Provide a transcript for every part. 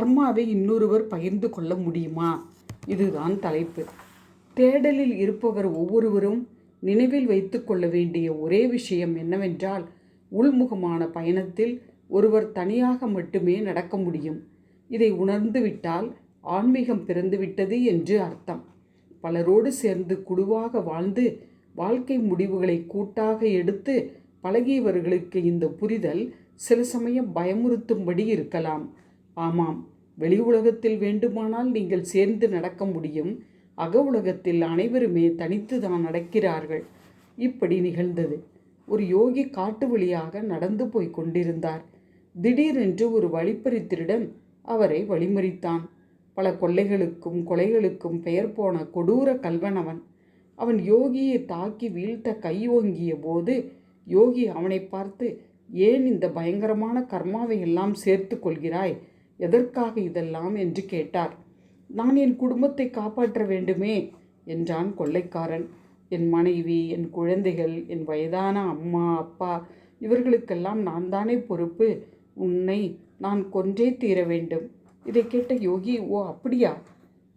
கர்மாவை இன்னொருவர் பகிர்ந்து கொள்ள முடியுமா? இதுதான் தலைப்பு. தேடலில் இருப்பவர் ஒவ்வொருவரும் நினைவில் வைத்து கொள்ள வேண்டிய ஒரே விஷயம் என்னவென்றால் உள்முகமான பயணத்தில் ஒருவர் தனியாக மட்டுமே நடக்க முடியும். இதை உணர்ந்துவிட்டால் ஆன்மீகம் பிறந்துவிட்டது என்று அர்த்தம். பலரோடு சேர்ந்து குழுவாக வாழ்ந்து வாழ்க்கை முடிவுகளை கூட்டாக எடுத்து பழகியவர்களுக்கு இந்த புரிதல் சில சமயம் பயமுறுத்தும்படி இருக்கலாம். ஆமாம் வெளி உலகத்தில் வேண்டுமானால் நீங்கள் சேர்ந்து நடக்க முடியும். அக உலகத்தில் அனைவருமே தனித்து தான் நடக்கிறார்கள். இப்படி நிகழ்ந்தது. ஒரு யோகி காட்டு வழியாக நடந்து போய் கொண்டிருந்தார். திடீரென்று ஒரு வழிப்பறி திருடன் அவரை வழிமறித்தான். பல கொள்ளைகளுக்கும் கொலைகளுக்கும் பெயர் போன கொடூர கல்வனவன் அவன். அவன் யோகியை தாக்கி வீழ்த்த கை ஓங்கிய போது யோகி அவனை பார்த்து ஏன் இந்த பயங்கரமான கர்மாவை எல்லாம் சேர்த்து கொள்கிறாய்? எதற்காக இதெல்லாம் என்று கேட்டார். நான் என் குடும்பத்தை காப்பாற்ற வேண்டுமே என்றான் கொள்ளைக்காரன். என் மனைவி என் குழந்தைகள் என் வயதான அம்மா அப்பா இவர்களுக்கெல்லாம் நான் தானே பொறுப்பு. உன்னை நான் கொன்றே தீர வேண்டும். இதை கேட்ட யோகி ஓ அப்படியா?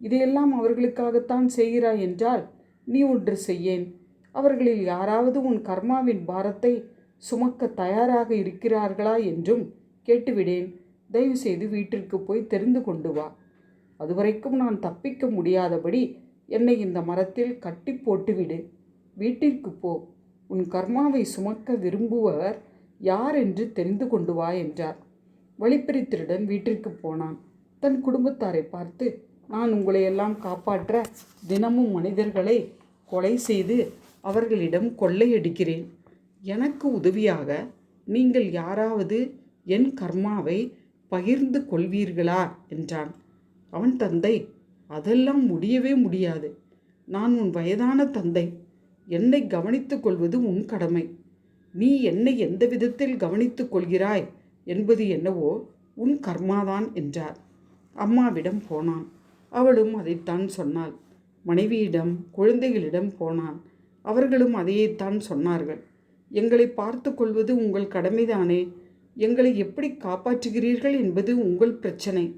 இதையெல்லாம் அவர்களுக்காகத்தான் செய்கிறாய் என்றால் நீ ஒன்று செய்யேன். அவர்களில் யாராவது உன் கர்மாவின் பாரத்தை சுமக்க தயாராக இருக்கிறார்களா? என்றும் கேட்டுவிடேன். தயவுசெய்து வீட்டிற்கு போய் தெரிந்து கொண்டு வா. அதுவரைக்கும் நான் தப்பிக்க முடியாதபடி என்னை இந்த மரத்தில் கட்டி போட்டுவிடு. வீட்டிற்கு போ. உன் கர்மாவை சுமக்க விரும்புபவர் யார் என்று தெரிந்து கொண்டு வா என்றார். வழிப்பறி திருடன் வீட்டிற்கு போனான். தன் குடும்பத்தாரை பார்த்து நான் உங்களை எல்லாம் காப்பாற்ற தினமும் மனிதர்களை கொலை செய்து அவர்களிடம் கொள்ளையடிக்கிறேன். எனக்கு உதவியாக நீங்கள் யாராவது என் கர்மாவை பகிர்ந்து கொள்வீர்களா? என்றான். அவன் தந்தை அதெல்லாம் முடியவே முடியாது. நான் உன் வயதான தந்தை. என்னை கவனித்துக் கொள்வது உன் கடமை. நீ என்னை எந்த விதத்தில் கவனித்துக் கொள்கிறாய் என்பது என்னவோ உன் கர்மாதான் என்றார். அம்மாவிடம் போனான். அவளும் அதைத்தான் சொன்னாள். மனைவியிடம் குழந்தைகளிடம் போனான். அவர்களும் அதையேத்தான் சொன்னார்கள். எங்களை பார்த்து கொள்வது உங்கள் கடமைதானே? எங்களை எப்படி காப்பாற்றுகிறீர்கள் என்பது உங்கள் பிரச்சனை.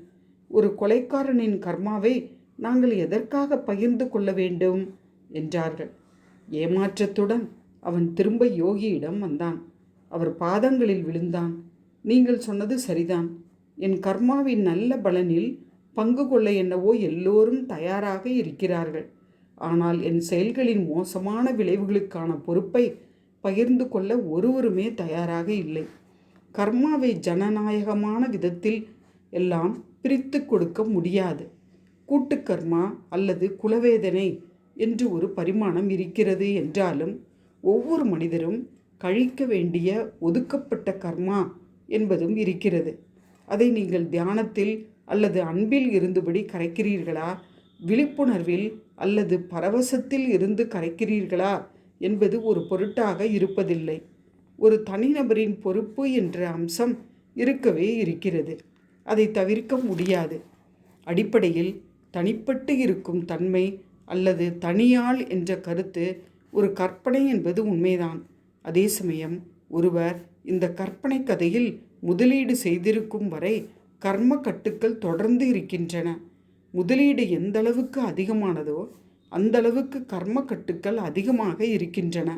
ஒரு கொலைக்காரனின் கர்மாவை நாங்கள் எதற்காக பகிர்ந்து கொள்ள வேண்டும்? என்றார்கள். ஏமாற்றத்துடன் அவன் திரும்ப யோகியிடம் வந்தான். அவர் பாதங்களில் விழுந்தான். நீங்கள் சொன்னது சரிதான். என் கர்மாவின் நல்ல பலனில் பங்கு கொள்ள என்னவோ எல்லோரும் தயாராக இருக்கிறார்கள். ஆனால் என் செயல்களின் மோசமான விளைவுகளுக்கான பொறுப்பை பகிர்ந்து கொள்ள ஒருவருமே தயாராக இல்லை. கர்மாவை ஜனநாயகமான விதத்தில் எல்லாம் பிரித்து கொடுக்க முடியாது. கூட்டுக்கர்மா அல்லது குலவேதனை என்று ஒரு பரிமாணம் இருக்கிறது என்றாலும் ஒவ்வொரு மனிதரும் கழிக்க வேண்டிய ஒதுக்கப்பட்ட கர்மா என்பதும் இருக்கிறது. அதை நீங்கள் தியானத்தில் அல்லது அன்பில் இருந்தபடி கரைக்கிறீர்களா? விழிப்புணர்வில் அல்லது பரவசத்தில் இருந்து கரைக்கிறீர்களா? என்பது ஒரு பொருட்டாக இருப்பதில்லை. ஒரு தனிநபரின் பொறுப்பு என்ற அம்சம் இருக்கவே இருக்கிறது. அதை தவிர்க்க முடியாது. அடிப்படையில் தனிப்பட்டு இருக்கும் தன்மை அல்லது தனியாள் என்ற கருத்து ஒரு கற்பனை என்பது உண்மைதான். அதே சமயம் ஒருவர் இந்த கற்பனை கதையில் முதலீடு செய்திருக்கும் வரை கர்ம கட்டுக்கள் தொடர்ந்து இருக்கின்றன. முதலீடு எந்த அளவுக்கு அதிகமானதோ அந்த அளவுக்கு கர்ம கட்டுக்கள் அதிகமாக இருக்கின்றன.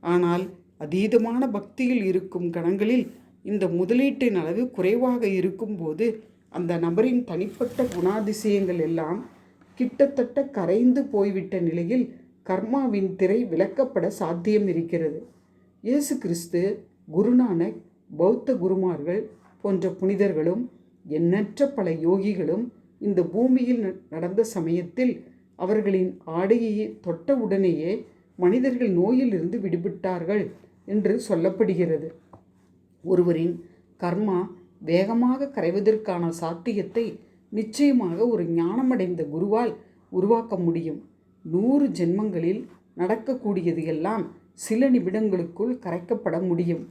ஆனால் அதீதமான பக்தியில் இருக்கும் கணங்களில் இந்த முதலீட்டின் அளவு குறைவாக இருக்கும்போது அந்த நபரின் தனிப்பட்ட குணாதிசயங்கள் எல்லாம் கிட்டத்தட்ட கரைந்து போய்விட்ட நிலையில் கர்மாவின் திரை விளக்கப்பட சாத்தியம் இருக்கிறது. இயேசு கிறிஸ்து குருநானக் பௌத்த குருமார்கள் போன்ற புனிதர்களும் எண்ணற்ற பல யோகிகளும் இந்த பூமியில் ந- நடந்த சமயத்தில் அவர்களின் ஆடையை தொட்ட உடனேயே மனிதர்கள் நோயிலிருந்து விடுபட்டார்கள். என்று சொல்லப்படுகிறது. ஒருவரின் கர்மா வேகமாக கரைவதற்கான சாத்தியத்தை நிச்சயமாக ஒரு ஞானமடைந்த குருவால் உருவாக்க முடியும். நூறு ஜென்மங்களில் நடக்கக்கூடியது எல்லாம் சில நிமிடங்களுக்குள் கரைக்கப்பட முடியும்.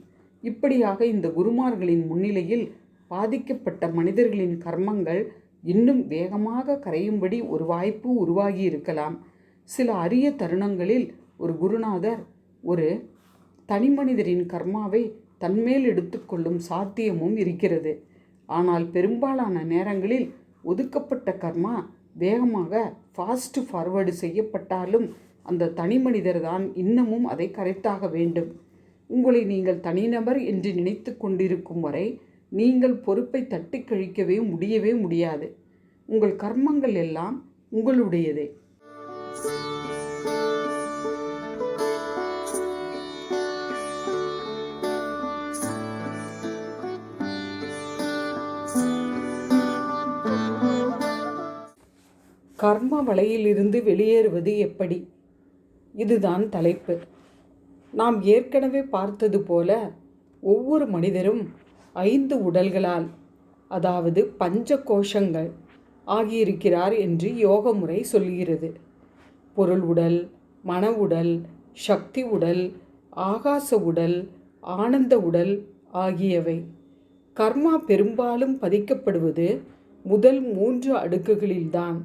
இப்படியாக இந்த குருமார்களின் முன்னிலையில் பாதிக்கப்பட்ட மனிதர்களின் கர்மங்கள் இன்னும் வேகமாக கரையும்படி ஒரு வாய்ப்பு உருவாகி இருக்கலாம். சில அரிய தருணங்களில் ஒரு குருநாதர் ஒரு தனிமனிதரின் கர்மாவை தன்மேல் எடுத்துக்கொள்ளும் சாத்தியமும் இருக்கிறது. ஆனால் பெரும்பாலான நேரங்களில் ஒதுக்கப்பட்ட கர்மா வேகமாக ஃபாஸ்ட் ஃபார்வர்டு செய்யப்பட்டாலும் அந்த தனி மனிதர் தான் இன்னமும் அதை கரைத்தாக வேண்டும். உங்களை நீங்கள் தனிநபர் என்று நினைத்து கொண்டிருக்கும் வரை நீங்கள் பொறுப்பை தட்டி கழிக்கவே முடியவே முடியாது. உங்கள் கர்மங்கள் எல்லாம் உங்களுடையதே. கர்ம வலையிலிருந்து வெளியேறுவது எப்படி? இதுதான் தலைப்பு. நாம் ஏற்கனவே பார்த்தது போல ஒவ்வொரு மனிதரும் ஐந்து உடல்களால் அதாவது பஞ்ச கோஷங்கள் ஆகியிருக்கிறார் என்று யோக முறை சொல்கிறது. பொருள் உடல் மன உடல் சக்தி உடல் ஆகாச உடல் ஆனந்த உடல் ஆகியவை. கர்மா பெரும்பாலும் பதிக்கப்படுவது முதல் மூன்று அடுக்குகளில்தான்.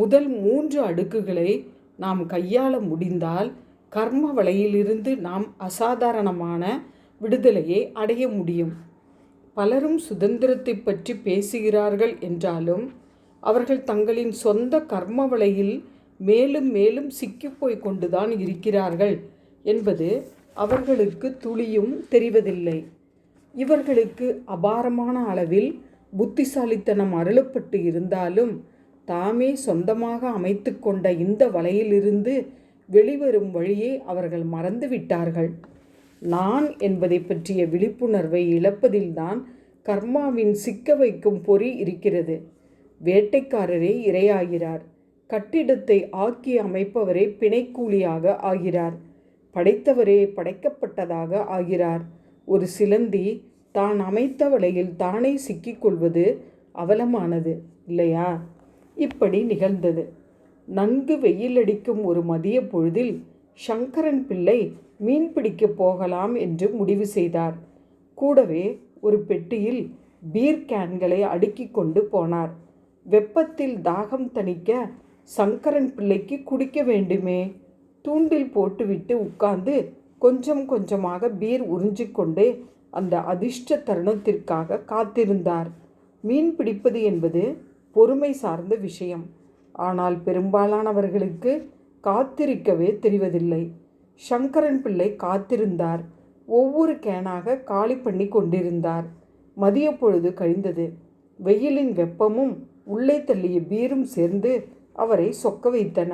முதல் மூன்று அடுக்குகளை நாம் கையாள முடிந்தால் கர்ம வலையிலிருந்து நாம் அசாதாரணமான விடுதலையை அடைய முடியும். பலரும் சுதந்திரத்தை பற்றி பேசுகிறார்கள் என்றாலும் அவர்கள் தங்களின் சொந்த கர்ம வலையில் மேலும் மேலும் சிக்கிப்போய் கொண்டுதான் இருக்கிறார்கள் என்பது அவர்களுக்கு துளியும் தெரிவதில்லை. இவர்களுக்கு அபாரமான அளவில் புத்திசாலித்தனம் அருளப்பட்டு இருந்தாலும் தாமே சொந்தமாக அமைத்து கொண்ட இந்த வலையிலிருந்து வெளிவரும் வழியை அவர்கள் மறந்துவிட்டார்கள் நான் என்பதை பற்றிய விழிப்புணர்வை இழப்பதில்தான் கர்மாவின் சிக்க வைக்கும் பொறி இருக்கிறது. வேட்டைக்காரரே இரையாகிறார். கட்டிடத்தை ஆக்கி அமைப்பவரே பிணைக்கூலியாக ஆகிறார். படைத்தவரே படைக்கப்பட்டதாக ஆகிறார். ஒரு சிலந்தி தான் அமைத்த வலையில் தானே சிக்கிக்கொள்வது அவலமானது இல்லையா? இப்படி நிகழ்ந்தது. நன்கு வெயிலடிக்கும் ஒரு மதிய பொழுதில் சங்கரன் பிள்ளை மீன் பிடிக்கப் போகலாம் என்று முடிவு செய்தார். கூடவே ஒரு பெட்டியில் பீர் கேன்களை அடுக்கி கொண்டு போனார். வெப்பத்தில் தாகம் தணிக்க சங்கரன் பிள்ளைக்கு குடிக்க வேண்டுமே? தூண்டில் போட்டுவிட்டு உட்கார்ந்து கொஞ்சம் கொஞ்சமாக பீர் உறிஞ்சிக்கொண்டு அந்த அதிர்ஷ்ட தருணத்திற்காக காத்திருந்தார். மீன் பிடிப்பது என்பது பொறுமை சார்ந்த விஷயம். ஆனால் பெரும்பாலானவர்களுக்கு காத்திருக்கவே தெரிவதில்லை. சங்கரன் பிள்ளை காத்திருந்தார். ஒவ்வொரு கேனாக காலி பண்ணி கொண்டிருந்தார். மதிய பொழுது கழிந்தது. வெயிலின் வெப்பமும் உள்ளே தள்ளிய பீரும் சேர்ந்து அவரை சொக்க வைத்தன.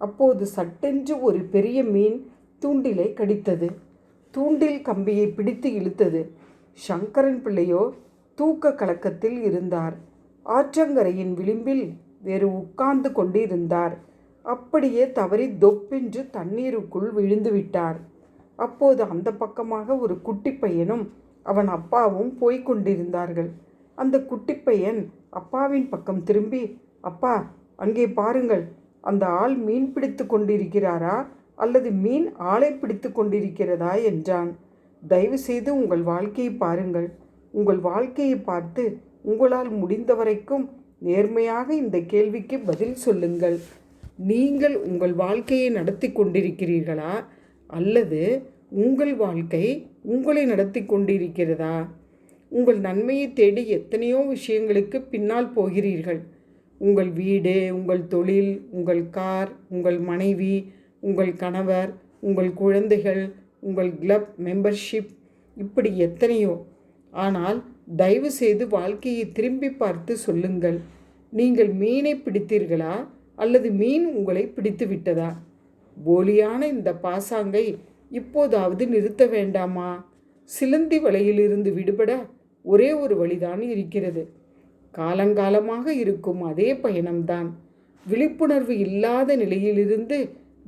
அப்போது சட்டென்று ஒரு பெரிய மீன் தூண்டிலை கடித்தது. தூண்டில் கம்பியை பிடித்து இழுத்தது. சங்கரன் பிள்ளையோ தூக்க கலக்கத்தில் இருந்தார். ஆற்றங்கரையின் விளிம்பில் வேறு உட்கார்ந்து கொண்டிருந்தார். அப்படியே தவறி தொப்பென்று தண்ணீருக்குள் விழுந்து விட்டார். அப்போது அந்த பக்கமாக ஒரு குட்டி பையனும் அவன் அப்பாவும் போய்க் கொண்டிருந்தார்கள். அந்த குட்டி பையன் அப்பாவின் பக்கம் திரும்பி அப்பா அங்கே பாருங்கள் அந்த ஆள் மீன் பிடித்து கொண்டிருக்கிறாரா அல்லது மீன் ஆளை பிடித்து கொண்டிருக்கிறதா? என்றான். தயவு செய்து உங்கள் வாழ்க்கையை பாருங்கள். உங்கள் வாழ்க்கையை பார்த்து உங்களால் முடிந்த வரைக்கும் நேர்மையாக இந்த கேள்விக்கு பதில் சொல்லுங்கள். நீங்கள் உங்கள் வாழ்க்கையை நடத்தி கொண்டிருக்கிறீர்களா? அல்லது உங்கள் வாழ்க்கை உங்களை நடத்தி கொண்டிருக்கிறதா? உங்கள் நன்மையை தேடி எத்தனையோ விஷயங்களுக்கு பின்னால் போகிறீர்கள். உங்கள் வீடு உங்கள் தொழில் உங்கள் கார் உங்கள் மனைவி உங்கள் கணவர் உங்கள் குழந்தைகள் உங்கள் கிளப் மெம்பர்ஷிப் இப்படி எத்தனையோ. ஆனால் தயவு செய்து வாழ்க்கையை திரும்பி பார்த்து சொல்லுங்கள். நீங்கள் மீனை பிடித்தீர்களா? அல்லது மீன் உங்களை பிடித்து விட்டதா? போலியான இந்த பாசாங்கை இப்போதாவது நிறுத்த வேண்டாமா? சிலந்தி வலையிலிருந்து விடுபட ஒரே ஒரு வழிதான் இருக்கிறது. காலங்காலமாக இருக்கும் அதே பயணம்தான். விழிப்புணர்வு இல்லாத நிலையிலிருந்து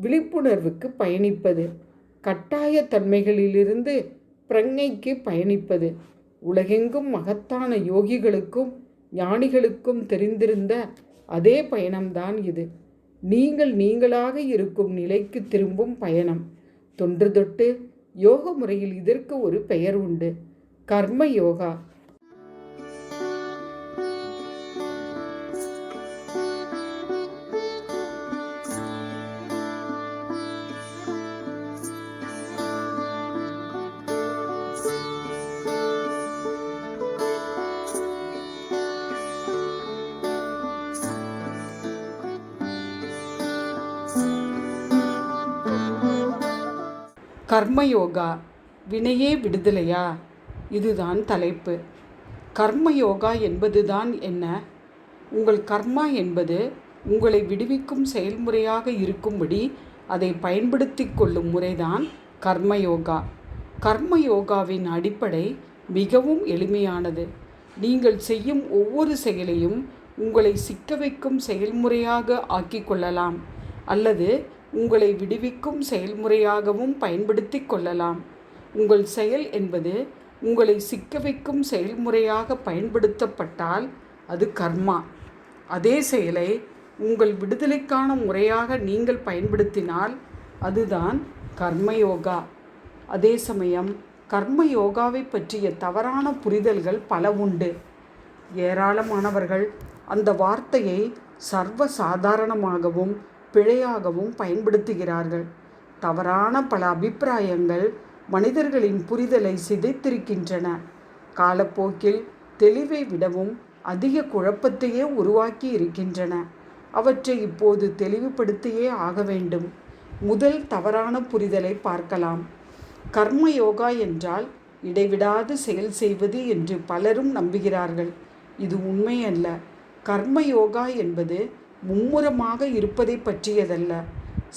விழிப்புணர்வுக்கு பயணிப்பது. கட்டாய தன்மைகளிலிருந்து பிரங்கைக்கு பயணிப்பது. உலகெங்கும் மகத்தான யோகிகளுக்கும் ஞானிகளுக்கும் தெரிந்திருந்த அதே பயணம்தான் இது. நீங்கள் நீங்களாக இருக்கும் நிலைக்கு திரும்பும் பயணம். தொன்று தொட்டு யோக முறையில் இதற்கு ஒரு பெயர் உண்டு. கர்ம யோகா. கர்மயோகா வினையே விடுதலையா? இதுதான் தலைப்பு. கர்மயோகா என்பதுதான் என்ன? உங்கள் கர்மா என்பது உங்களை விடுவிக்கும் செயல்முறையாக இருக்கும்படி அதை பயன்படுத்தி கொள்ளும் முறைதான் கர்மயோகா. கர்மயோகாவின் அடிப்படை மிகவும் எளிமையானது. நீங்கள் செய்யும் ஒவ்வொரு செயலையும் உங்களை சிக்க வைக்கும் செயல்முறையாக ஆக்கிக் கொள்ளலாம். அல்லது உங்களை விடுவிக்கும் செயல்முறையாகவும் பயன்படுத்தி கொள்ளலாம். உங்கள் செயல் என்பது உங்களை சிக்க வைக்கும் செயல்முறையாக பயன்படுத்தப்பட்டால் அது கர்மா. அதே செயலை உங்கள் விடுதலைக்கான முறையாக நீங்கள் பயன்படுத்தினால் அதுதான் கர்மயோகா. அதே சமயம் கர்ம யோகாவை பற்றிய தவறான புரிதல்கள் பல உண்டு. ஏராளமானவர்கள் அந்த வார்த்தையை சர்வ சாதாரணமாகவும் பிழையாகவும் பயன்படுத்துகிறார்கள். தவறான பல அபிப்பிராயங்கள் மனிதர்களின் புரிதலை சிதைத்திருக்கின்றன. காலப்போக்கில் தெளிவை விடவும் அதிக குழப்பத்தையே உருவாக்கி இருக்கின்றன. அவற்றை இப்போது தெளிவுபடுத்தியே ஆக வேண்டும். முதல் தவறான புரிதலை பார்க்கலாம். கர்ம யோகா என்றால் இடைவிடாது செயல் செய்வது என்று பலரும் நம்புகிறார்கள். இது உண்மையல்ல. கர்ம யோகா என்பது மும்முரமாக இருப்பதை பற்றியதல்ல.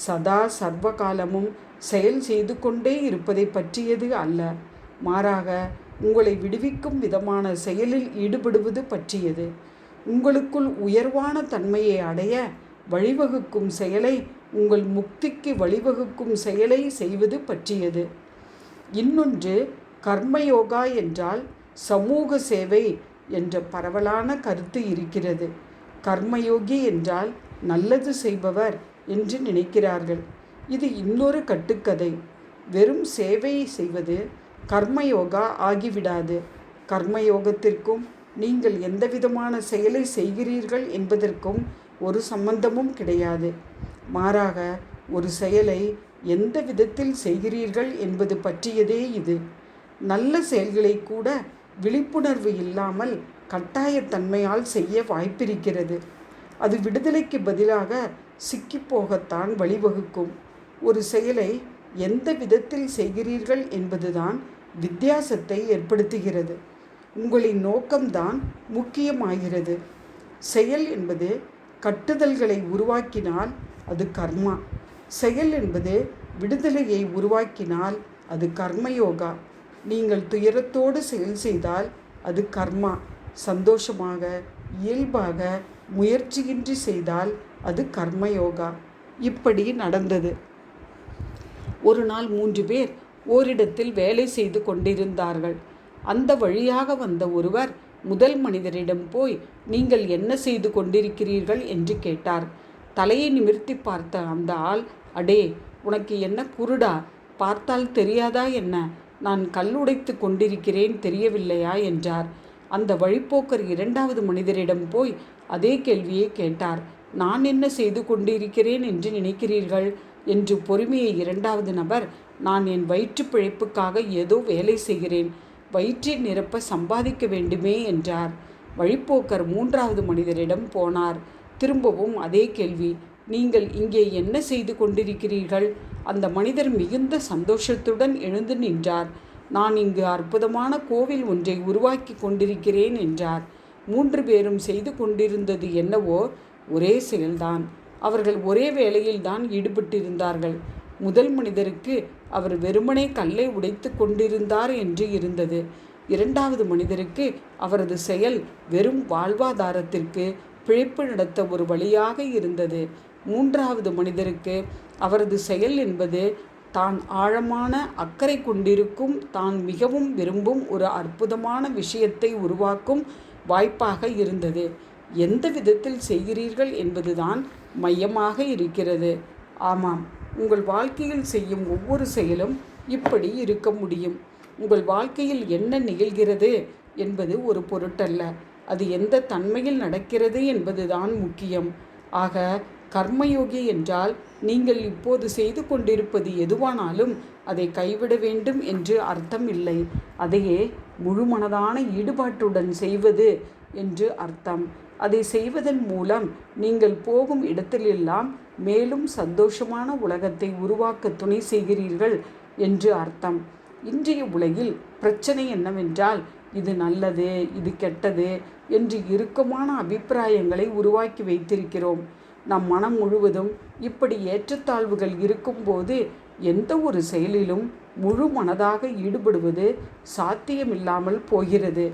சதா சர்வ காலமும் செயல் செய்து கொண்டே இருப்பதை பற்றியது அல்ல. மாறாக உங்களை விடுவிக்கும் விதமான செயலில் ஈடுபடுவது பற்றியது. உங்களுக்குள் உயர்வான தன்மையை அடைய வழிவகுக்கும் செயலை உங்கள் முக்திக்கு வழிவகுக்கும் செயலை செய்வது பற்றியது. இன்னொன்று கர்மயோகா என்றால் சமூக சேவை என்ற பரவலான கருத்து இருக்கிறது. கர்மயோகி என்றால் நல்லது செய்பவர் என்று நினைக்கிறார்கள். இது இன்னொரு கட்டுக்கதை. வெறும் சேவையை செய்வது கர்மயோகா ஆகிவிடாது. கர்மயோகத்திற்கும் நீங்கள் எந்த விதமான செயலை செய்கிறீர்கள் என்பதற்கும் ஒரு சம்பந்தமும் கிடையாது. மாறாக ஒரு செயலை எந்த விதத்தில் செய்கிறீர்கள் என்பது பற்றியதே இது. நல்ல செயல்களை கூட விழிப்புணர்வு இல்லாமல் கட்டாயத்தன்மையால் செய்ய வாய்ப்பிருக்கிறது. அது விடுதலைக்கு பதிலாக சிக்கிப்போகத்தான் வழிவகுக்கும். ஒரு செயலை எந்த விதத்தில் செய்கிறீர்கள் என்பதுதான் வித்தியாசத்தை ஏற்படுத்துகிறது. உங்களின் நோக்கம்தான் முக்கியமாகிறது. செயல் என்பது கட்டுதல்களை உருவாக்கினால் அது கர்மா. செயல் என்பது விடுதலையை உருவாக்கினால் அது கர்மயோகா. நீங்கள் துயரத்தோடு செயல் செய்தால் அது கர்மா. சந்தோஷமாக இயல்பாக முயற்சியின்றி செய்தால் அது கர்மயோகா. இப்படி நடந்தது. ஒரு நாள் மூன்று பேர் ஓரிடத்தில் வேலை செய்து கொண்டிருந்தார்கள். அந்த வழியாக வந்த ஒருவர் முதல் மனிதரிடம் போய் நீங்கள் என்ன செய்து கொண்டிருக்கிறீர்கள்? என்று கேட்டார். தலையை நிமிர்த்தி பார்த்த அந்த ஆள் அடே உனக்கு என்ன குருடா? பார்த்தால் தெரியாதா என்ன? நான் கல்லுடைத்து கொண்டிருக்கிறேன் தெரியவில்லையா? என்றார். அந்த வழிப்போக்கர் இரண்டாவது மனிதரிடம் போய் அதே கேள்வியை கேட்டார். நான் என்ன செய்து கொண்டிருக்கிறேன் என்று நினைக்கிறீர்கள்? என்று பொறுமையை இரண்டாவது நபர் நான் என் வயிற்று பிழைப்புக்காக ஏதோ வேலை செய்கிறேன். வயிற்றை நிரப்ப சம்பாதிக்க வேண்டுமே என்றார். வழிப்போக்கர் மூன்றாவது மனிதரிடம் போனார். திரும்பவும் அதே கேள்வி நீங்கள் இங்கே என்ன செய்து கொண்டிருக்கிறீர்கள்? அந்த மனிதர் மிகுந்த சந்தோஷத்துடன் எழுந்து நின்றார். நான் இங்கு அற்புதமான கோவில் ஒன்றை உருவாக்கி கொண்டிருக்கிறேன் என்றார். மூன்று பேரும் செய்து கொண்டிருந்தது என்னவோ ஒரே செயல்தான். அவர்கள் ஒரே வேலையில்தான் ஈடுபட்டிருந்தார்கள். முதல் மனிதருக்கு அவர் வெறுமனே கல்லை உடைத்து கொண்டிருந்தார் என்று இருந்தது. இரண்டாவது மனிதருக்கு அவரது செயல் வெறும் வாழ்வாதாரத்திற்கு பிழைப்பு நடத்த ஒரு வழியாக இருந்தது. மூன்றாவது மனிதருக்கு அவரது செயல் என்பது தான் ஆழமான அக்கறை கொண்டிருக்கும் தான் மிகவும் விரும்பும் ஒரு அற்புதமான விஷயத்தை உருவாக்கும் வாய்ப்பாக இருந்தது. எந்த விதத்தில் செய்கிறீர்கள் என்பதுதான் மையமாக இருக்கிறது. ஆமாம் உங்கள் வாழ்க்கையில் செய்யும் ஒவ்வொரு செயலும் இப்படி இருக்க முடியும். உங்கள் வாழ்க்கையில் என்ன நிகழ்கிறது என்பது ஒரு பொருட்டல்ல. அது எந்த தன்மையில் நடக்கிறது என்பதுதான் முக்கியம். ஆக கர்மயோகி என்றால் நீங்கள் இப்போது செய்து கொண்டிருப்பது எதுவானாலும் அதை கைவிட வேண்டும் என்று அர்த்தம் இல்லை. அதையே முழுமனதான ஈடுபாட்டுடன் செய்வது என்று அர்த்தம். அதை செய்வதன் மூலம் நீங்கள் போகும் இடத்திலெல்லாம் மேலும் சந்தோஷமான உலகத்தை உருவாக்க துணை செய்கிறீர்கள் என்று அர்த்தம். இன்றைய உலகில் பிரச்சனை என்னவென்றால் இது நல்லது இது கெட்டது என்று இறுக்கமான அபிப்பிராயங்களை உருவாக்கி வைத்திருக்கிறோம். நம் மனம் முழுவதும் இப்படி ஏற்றத்தாழ்வுகள் இருக்கும்போது எந்த ஒரு செயலிலும் முழு மனதாக ஈடுபடுவது சாத்தியமில்லாமல் போகிறது.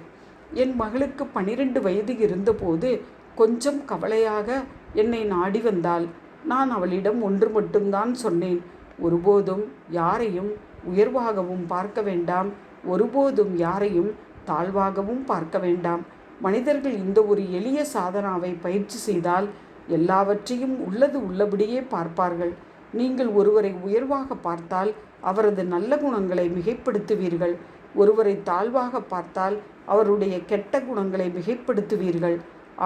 என் மகளுக்கு பனிரெண்டு வயது இருந்தபோது கொஞ்சம் கவலையாக என்னை நாடி வந்தாள். நான் அவளிடம் ஒன்று மட்டும்தான் சொன்னேன். ஒருபோதும் யாரையும் உயர்வாகவும் பார்க்க வேண்டாம். ஒருபோதும் யாரையும் தாழ்வாகவும் பார்க்க வேண்டாம். மனிதர்கள் இந்த ஒரு எளிய சாதனாவை பயிற்சி செய்தால் எல்லாவற்றையும் உள்ளது உள்ளபடியே பார்ப்பார்கள். நீங்கள் ஒருவரை உயர்வாக பார்த்தால் அவரது நல்ல குணங்களை மிகைப்படுத்துவீர்கள். ஒருவரை தாழ்வாக பார்த்தால் அவருடைய கெட்ட குணங்களை மிகைப்படுத்துவீர்கள்.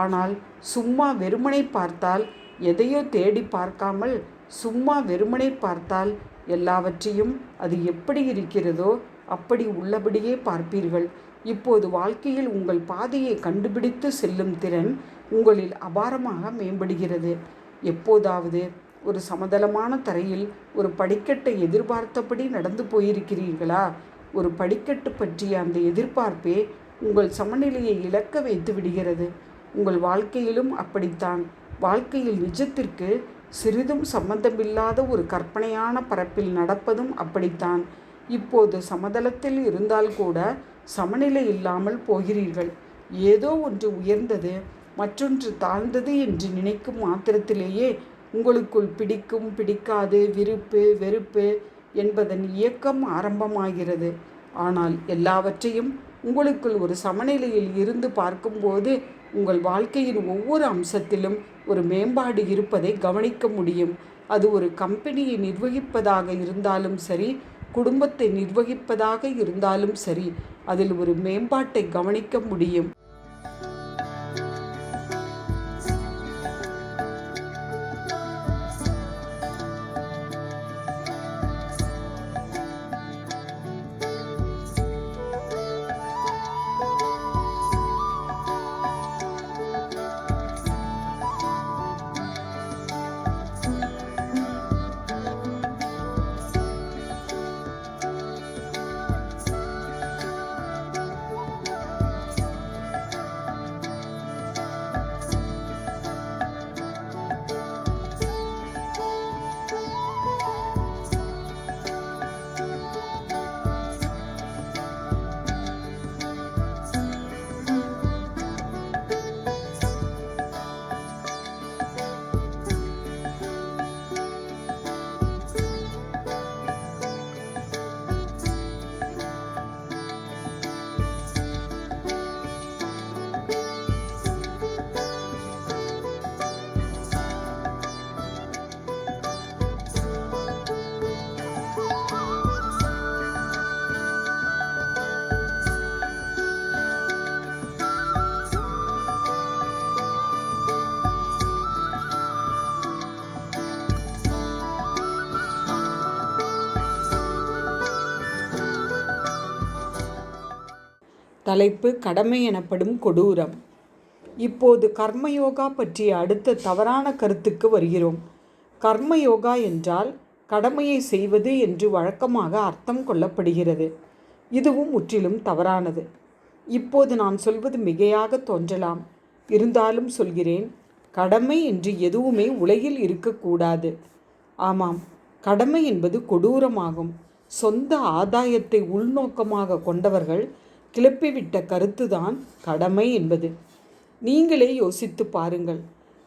ஆனால் சும்மா வெறுமனை பார்த்தால் எதையோ தேடி பார்க்காமல் சும்மா வெறுமனை பார்த்தால் எல்லாவற்றையும் அது எப்படி இருக்கிறதோ அப்படி உள்ளபடியே பார்ப்பீர்கள். இப்போது வாழ்க்கையில் உங்கள் பாதையை கண்டுபிடித்து செல்லும் திறன் உங்களில் அபாரமாக மேம்படுகிறது. எப்போதாவது ஒரு சமதளமான தரையில் ஒரு படிக்கட்டை எதிர்பார்த்தபடி நடந்து போயிருக்கிறீர்களா? ஒரு படிக்கட்டு பற்றிய அந்த எதிர்பார்ப்பே உங்கள் சமநிலையை இழக்க வைத்து விடுகிறது. உங்கள் வாழ்க்கையிலும் அப்படித்தான். வாழ்க்கையில் நிஜத்திற்கு சிறிதும் சம்பந்தமில்லாத ஒரு கற்பனையான பரப்பில் நடப்பதும் அப்படித்தான். இப்போது சமதளத்தில் இருந்தால் கூட சமநிலை இல்லாமல் போகிறீர்கள். ஏதோ ஒன்று உயர்ந்தது மற்றொன்று தாழ்ந்தது என்று நினைக்கும் மாத்திரத்திலேயே உங்களுக்குள் பிடிக்கும் பிடிக்காது விருப்பு வெறுப்பு என்பதன் இயக்கம் ஆரம்பமாகிறது. ஆனால் எல்லாவற்றையும் உங்களுக்குள் ஒரு சமநிலையில் இருந்து பார்க்கும்போது உங்கள் வாழ்க்கையின் ஒவ்வொரு அம்சத்திலும் ஒரு மேம்பாடு இருப்பதை கவனிக்க முடியும். அது ஒரு கம்பெனியை நிர்வகிப்பதாக இருந்தாலும் சரி குடும்பத்தை நிர்வகிப்பதாக இருந்தாலும் சரி அதில் ஒரு மேம்பாட்டை கவனிக்க முடியும். தலைப்பு கடமை எனப்படும் கொடூரம். இப்போது கர்மயோகா பற்றிய அடுத்த தவறான கருத்துக்கு வருகிறோம். கர்மயோகா என்றால் கடமையை செய்வது என்று வழக்கமாக அர்த்தம் கொள்ளப்படுகிறது. இதுவும் முற்றிலும் தவறானது. இப்போது நான் சொல்வது மிகையாக தோன்றலாம். இருந்தாலும் சொல்கிறேன் கடமை என்று எதுவுமே உலகில் இருக்கக்கூடாது. ஆமாம் கடமை என்பது கொடூரமாகும். சொந்த ஆதாயத்தை உள்நோக்கமாக கொண்டவர்கள் கிளப்பிவிட்ட கருத்துதான் கடமை என்பது. நீங்களே யோசித்து பாருங்கள்.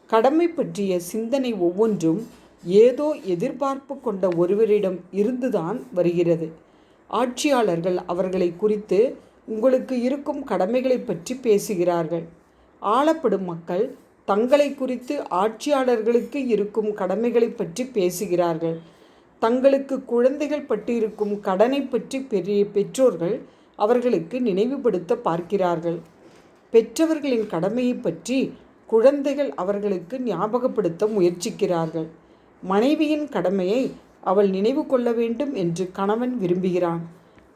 கடமை பற்றிய சிந்தனை ஒவ்வொன்றும் ஏதோ எதிர்பார்ப்பு கொண்ட ஒருவரிடம் இருந்துதான் வருகிறது. ஆட்சியாளர்கள் அவர்களை குறித்து உங்களுக்கு இருக்கும் கடமைகளை பற்றி பேசுகிறார்கள். ஆளப்படும் மக்கள் தங்களை குறித்து ஆட்சியாளர்களுக்கு இருக்கும் கடமைகளை பற்றி பேசுகிறார்கள். தங்களுக்கு குழந்தைகள் பட்டிருக்கும் கடனை பற்றி பெரிய பெற்றோர்கள் அவர்களுக்கு நினைவுபடுத்த பார்க்கிறார்கள். பெற்றவர்களின் கடமையை பற்றி குழந்தைகள் அவர்களுக்கு ஞாபகப்படுத்த முயற்சிக்கிறார்கள். மனைவியின் கடமையை அவள் நினைவு கொள்ள வேண்டும் என்று கணவன் விரும்புகிறான்.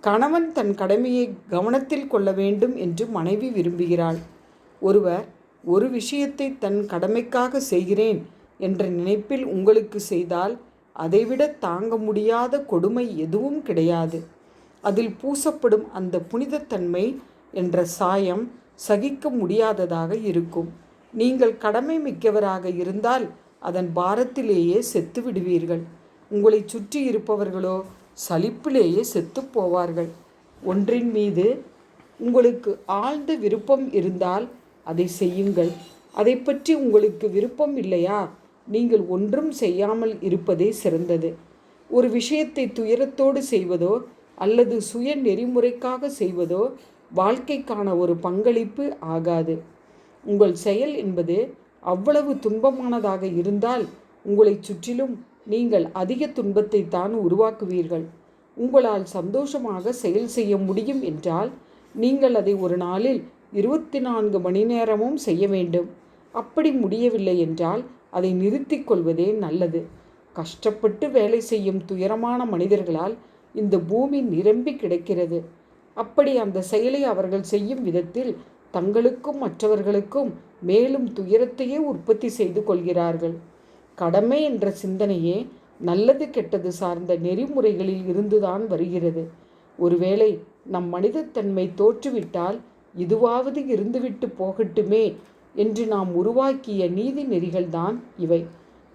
கணவன் தன் கடமையை கவனத்தில் கொள்ள வேண்டும் என்று மனைவி விரும்புகிறாள். ஒருவர் ஒரு விஷயத்தை தன் கடமைக்காக செய்கிறேன் என்ற நினைப்பில் உங்களுக்கு செய்தால் அதைவிட தாங்க முடியாத கொடுமை எதுவும் கிடையாது. அதில் பூசப்படும் அந்த புனிதத்தன்மை என்ற சாயம் சகிக்க முடியாததாக இருக்கும். நீங்கள் கடமை மிக்கவராக இருந்தால் அதன் பாரத்திலேயே செத்து விடுவீர்கள். உங்களை சுற்றி இருப்பவர்களோ சலிப்பிலேயே செத்து போவார்கள். ஒன்றின் மீது உங்களுக்கு ஆழ்ந்த விருப்பம் இருந்தால் அதை செய்யுங்கள். அதை பற்றி உங்களுக்கு விருப்பம் இல்லையா? நீங்கள் ஒன்றும் செய்யாமல் இருப்பதே சிறந்தது. ஒரு விஷயத்தை துயரத்தோடு செய்வதோ அல்லது சுய நெறிமுறைக்காக செய்வதோ வாழ்க்கைக்கான ஒரு பங்களிப்பு ஆகாது. உங்கள் செயல் என்பது அவ்வளவு துன்பமானதாக இருந்தால் உங்களைச் சுற்றிலும் நீங்கள் அதிக துன்பத்தை தான் உருவாக்குவீர்கள். உங்களால் சந்தோஷமாக செயல் செய்ய முடியும் என்றால் நீங்கள் அதை ஒரு நாளில் இருபத்தி நான்கு மணி நேரமும் செய்ய வேண்டும். அப்படி முடியவில்லை என்றால் அதை நிறுத்திக் கொள்வதே நல்லது. கஷ்டப்பட்டு வேலை செய்யும் துயரமான மனிதர்களால் இந்த பூமி நிரம்பி கிடக்கிறது. அப்படி அந்த செயலை அவர்கள் செய்யும் விதத்தில் தங்களுக்கும் மற்றவர்களுக்கும் மேலும் துயரத்தையே உற்பத்தி செய்து கொள்கிறார்கள். கடமை என்ற சிந்தனையே நல்லது கெட்டது சார்ந்த நெறிமுறைகளில் இருந்துதான் வருகிறது. ஒருவேளை நம் மனிதத்தன்மை தோற்றுவிட்டால் இதுவாவது இருந்துவிட்டு போகட்டுமே என்று நாம் உருவாக்கிய நீதி நெறிகள்தான் இவை.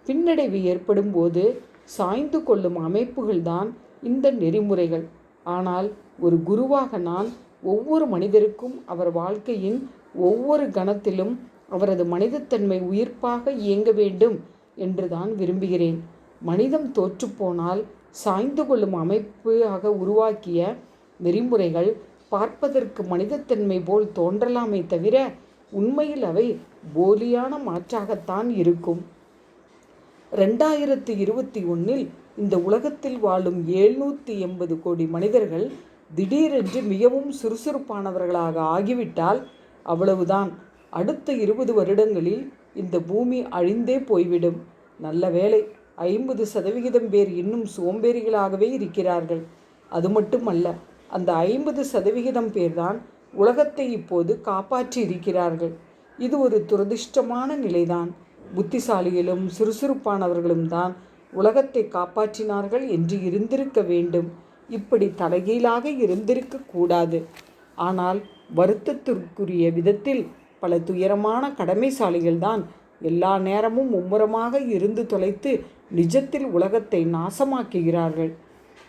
பின்னடைவு ஏற்படும்போது சாய்ந்து கொள்ளும் அமைப்புகள்தான் இந்த நெறிமுறைகள். ஆனால் ஒரு குருவாக நான் ஒவ்வொரு மனிதருக்கும் அவர் வாழ்க்கையின் ஒவ்வொரு கணத்திலும் அவரது மனிதத்தன்மை உயிர்ப்பாக இயங்க வேண்டும் என்று தான் விரும்புகிறேன். மனிதம் தோற்றுப்போனால் சாய்ந்து கொள்ளும் அமைப்பாக உருவாக்கிய நெறிமுறைகள் பார்ப்பதற்கு மனிதத்தன்மை போல் தோன்றலாமே தவிர உண்மையில் அவை போலியான மாற்றாகத்தான் இருக்கும். ரெண்டாயிரத்தி இருபத்தி ஒன்றில் இந்த உலகத்தில் வாழும் எழுநூற்றி எண்பது கோடி மனிதர்கள் திடீரென்று மிகவும் சுறுசுறுப்பானவர்களாக ஆகிவிட்டால் அவ்வளவுதான். அடுத்த இருபது வருடங்களில் இந்த பூமி அழிந்தே போய்விடும். நல்ல வேலை ஐம்பது சதவிகிதம் பேர் இன்னும் சோம்பேறிகளாகவே இருக்கிறார்கள். அது மட்டுமல்ல அந்த ஐம்பது சதவிகிதம் பேர்தான் உலகத்தை இப்போது காப்பாற்றி இருக்கிறார்கள் இது ஒரு துரதிர்ஷ்டமான நிலைதான். புத்திசாலிகளும் சுறுசுறுப்பானவர்களும் தான் உலகத்தை காப்பாற்றினார்கள் என்று இருந்திருக்க வேண்டும். இப்படி தலைகீழாக இருந்திருக்க கூடாது. ஆனால் வருத்தத்திற்குரிய விதத்தில் பல துயரமான கடமைசாலிகள்தான் எல்லா நேரமும் மும்முரமாக இருந்து தொலைத்து நிஜத்தில் உலகத்தை நாசமாக்குகிறார்கள்.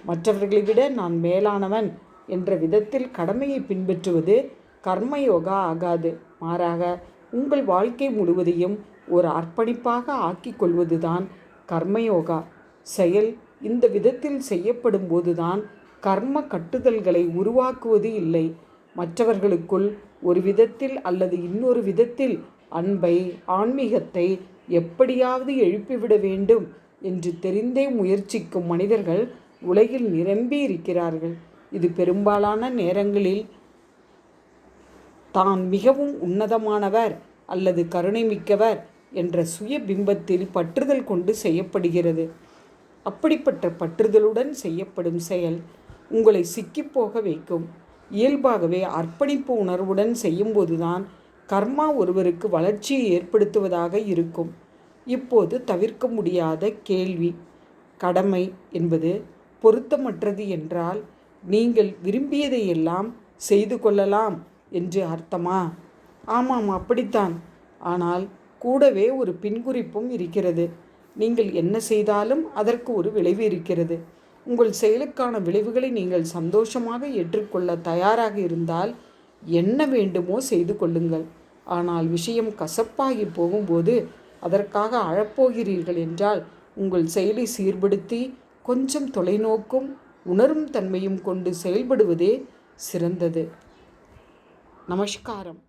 மற்றவர்களை விட நான் மேலானவன் என்ற விதத்தில் கடமையை பின்பற்றுவது கர்மயோகா ஆகாது. மாறாக உங்கள் வாழ்க்கை முழுவதையும் ஒரு அர்ப்பணிப்பாக ஆக்கிக் கொள்வதுதான் கர்மயோகா. செயல் இந்த விதத்தில் செய்யப்படும் போதுதான் கர்ம கட்டுதல்களை உருவாக்குவது இல்லை. மற்றவர்களுக்குள் ஒரு விதத்தில் அல்லது இன்னொரு விதத்தில் அன்பை ஆன்மீகத்தை எப்படியாவது எழுப்பிவிட வேண்டும் என்று தெரிந்தே முயற்சிக்கும் மனிதர்கள் உலகில் நிரம்பி இருக்கிறார்கள். இது பெரும்பாலான நேரங்களில் தான் மிகவும் உன்னதமானவர் அல்லது கருணை மிக்கவர் என்ற சுய பிம்பத்தில் பற்றுதல் கொண்டு செய்யப்படுகிறது. அப்படிப்பட்ட பற்றுதலுடன் செய்யப்படும் செயல் உங்களை சிக்கிப்போக வைக்கும். இயல்பாகவே அர்ப்பணிப்பு உணர்வுடன் செய்யும்போதுதான் கர்மா ஒருவருக்கு வளர்ச்சியை ஏற்படுத்துவதாக இருக்கும். இப்போது தவிர்க்க முடியாத கேள்வி கடமை என்பது பொருத்தமற்றது என்றால் நீங்கள் விரும்பியதையெல்லாம் செய்து கொள்ளலாம் என்று அர்த்தமா? ஆமாம் அப்படித்தான். ஆனால் கூடவே ஒரு பின்குறிப்பும் இருக்கிறது. நீங்கள் என்ன செய்தாலும் அதற்கு ஒரு விளைவு இருக்கிறது. உங்கள் செயலுக்கான விளைவுகளை நீங்கள் சந்தோஷமாக ஏற்றுக்கொள்ள தயாராக இருந்தால் என்ன வேண்டுமோ செய்து கொள்ளுங்கள். ஆனால் விஷயம் கசப்பாகி போகும்போது அதற்காக அழப்போகிறீர்கள் என்றால் உங்கள் செயலை சீர்படுத்தி கொஞ்சம் தொலைநோக்கும் உணரும் தன்மையும் கொண்டு செயல்படுவதே சிறந்தது. நமஸ்காரம்.